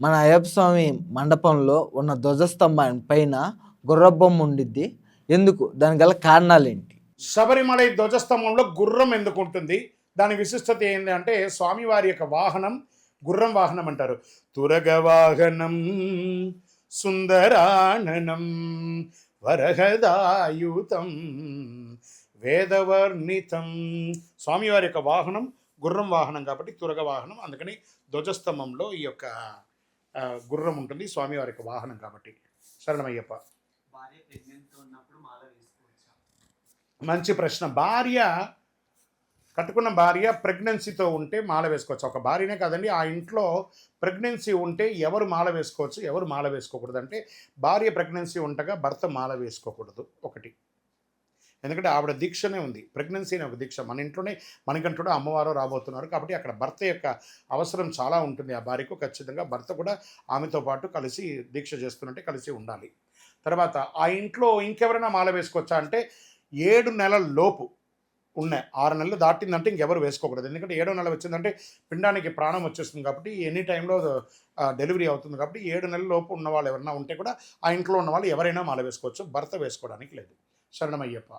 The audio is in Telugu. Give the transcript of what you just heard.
మన అయ్యప్ప స్వామి మండపంలో ఉన్న ధ్వజస్తంభం పైన గుర్రబొమ్మ ఉండిద్ది. ఎందుకు? దాని గల కారణాలు ఏంటి శబరిమల ధ్వజస్తంభంలో గుర్రం ఎందుకు ఉంటుంది? దాని విశిష్టత ఏంటి అంటే స్వామివారి యొక్క వాహనం గుర్రం వాహనం అంటారు. తురగ వాహనం సుందరాననం వరహదాయుతం వేదవర్ణితం. స్వామివారి యొక్క వాహనం గుర్రం వాహనం కాబట్టి తురగ వాహనం. అందుకని ధ్వజస్తంభంలో ఈ యొక్క గుర్రం ఉంటుంది స్వామివారి యొక్క వాహనం కాబట్టి. శరణమయ్యప్ప. మంచి ప్రశ్న. భార్య కట్టుకున్న భార్య ప్రెగ్నెన్సీతో ఉంటే మాల వేసుకోవచ్చు. ఒక భార్యనే కాదండి ఆ ఇంట్లో ప్రెగ్నెన్సీ ఉంటే ఎవరు మాల వేసుకోవచ్చు ఎవరు మాల వేసుకోకూడదు. అంటే భార్య ప్రెగ్నెన్సీ ఉండగా భర్త మాల వేసుకోకూడదు. ఒకటి. ఎందుకంటే ఆవిడ దీక్షనే ఉంది. ప్రెగ్నెన్సీ అనే ఒక దీక్ష. మన ఇంట్లోనే మనకంటూ అమ్మవారు రాబోతున్నారు కాబట్టి అక్కడ భర్త యొక్క అవసరం చాలా ఉంటుంది. ఆ భార్యకు ఖచ్చితంగా భర్త కూడా ఆమెతో పాటు కలిసి దీక్ష చేస్తున్నట్టే కలిసి ఉండాలి. తర్వాత ఆ ఇంట్లో ఇంకెవరైనా మాల వేసుకోవచ్చా అంటే ఏడు నెలల లోపు ఉన్నాయి ఆరు నెలలు దాటిందంటే ఇంకెవరు వేసుకోకూడదు. ఎందుకంటే ఏడో నెల వచ్చిందంటే పిండానికి ప్రాణం వచ్చేస్తుంది కాబట్టి ఎనీ టైంలో డెలివరీ అవుతుంది కాబట్టి ఏడు నెలల లోపు ఉన్న వాళ్ళు ఎవరైనా ఉంటే కూడా ఆ ఇంట్లో ఉన్న వాళ్ళు ఎవరైనా మాల వేసుకోవచ్చు. భర్త వేసుకోవడానికి లేదు. శరణమయ్యప్ప.